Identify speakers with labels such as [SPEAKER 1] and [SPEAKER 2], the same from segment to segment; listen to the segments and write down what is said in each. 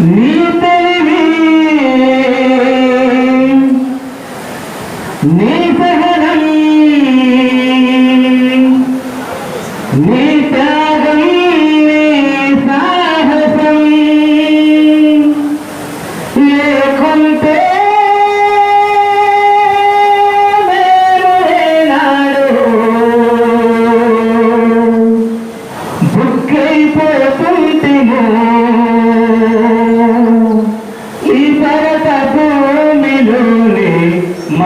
[SPEAKER 1] నీ తెలివి నీ సహనం నీ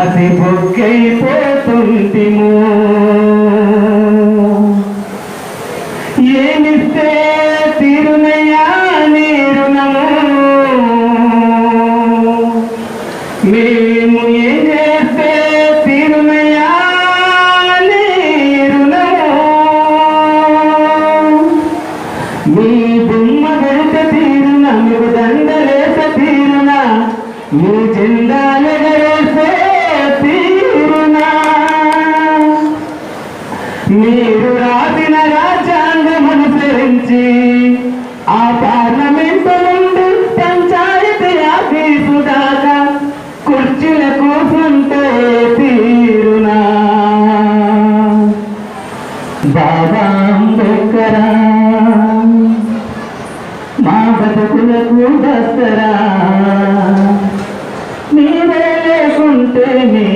[SPEAKER 1] మసి బుక్కైపోతుంటిమో ఏమిస్తే తిరునయా నీరునము మేము ఏం చేస్తే తిరునయా నీరునము మీ బొమ్మ వెంట తీరున మీరు దండలేస తీరున మీ జెండాలెగరేసే మీరు రాసిన రాజ్యాంగం అనుసరించి ఆ పార్లమెంటు నుండి పంచాయతీ ఆఫీసు దాకా కుర్చీల కూర్చుంటే తీరునా. బాబా అంబేద్కరా మా బతుకులకు దసరా మీరే లేకుంటే మీ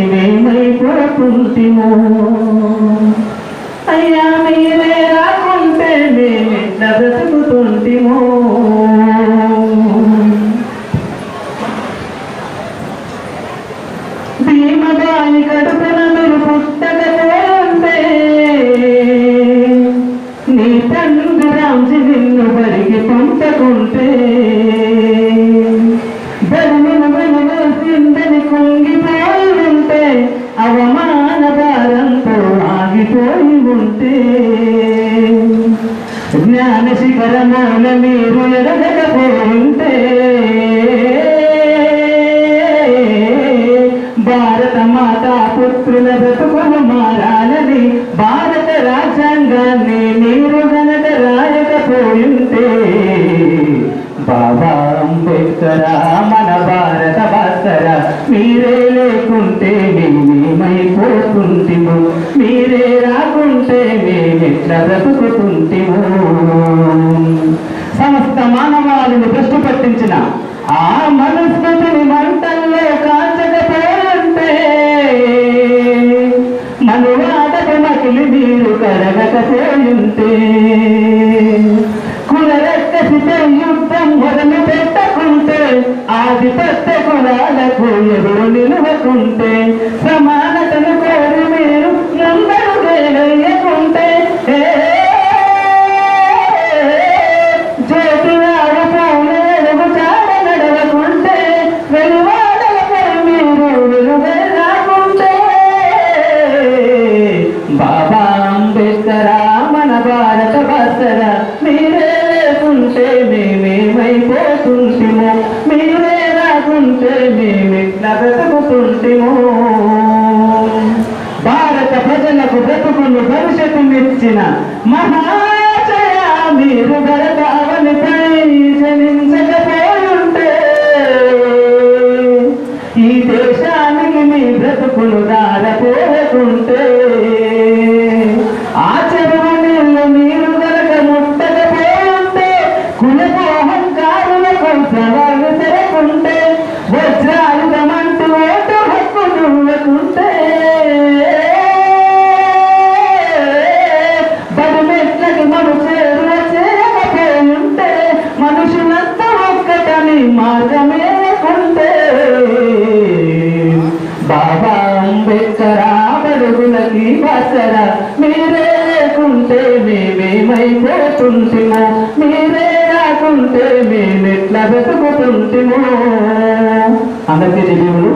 [SPEAKER 1] ధర్మన వెనవేసిందని కుంగిపోయి ఉంటే అవమాన భారంతో ఆగిపోయి ఉంటే జ్ఞాన శిఖరమూల మీరు ఎరగకపోతే భారత మాతా పుత్రుల బ్రతుకులు మారాలని భారత రాజ్యాంగాన్ని మీరు గనక రాయకపోయింటే బాబా అంబేద్కర మన భారత భాస్కర మీరే లేకుంటే మేమేమైపోతుంటిము? మీరే రాకుంటే మేమెట్లా బ్రతుకుతుంటిము? సమస్త మానవాళిని దృష్టి పట్టించిన ఆ మనస్మృతిని మంటల్లో కాల్చకపోయంటే మనువాదకు మకిలి మీరు కరగకపోయింటే కులరెక్కసితే యుద్ధం ఆధిపత్య కులాలకు ఎదురు నిలువకుంటే సమానతను కోరి మీరు అందరూ వేయకుంటే బ్రతుకుతుంటిమో భారత ప్రజలకు బ్రతుకును భవిష్యత్తునిచ్చిన మహాజయ మీరు గరకావనిపై వజ్రాయుధమంటూ ఓటు హక్కు నువ్వకుంటే. బడిమెట్లకి మనుషులు చేయకపోయుంటే మనుషులంతా ఒక్కటని మార్గమే బాబా బడుగులకి మీరే మేమేమైపోతుంటిమో మీరే రాకుంటే మేమెట్లా బ్రతుకుతుంటిమో. అందరికీ తెలియదు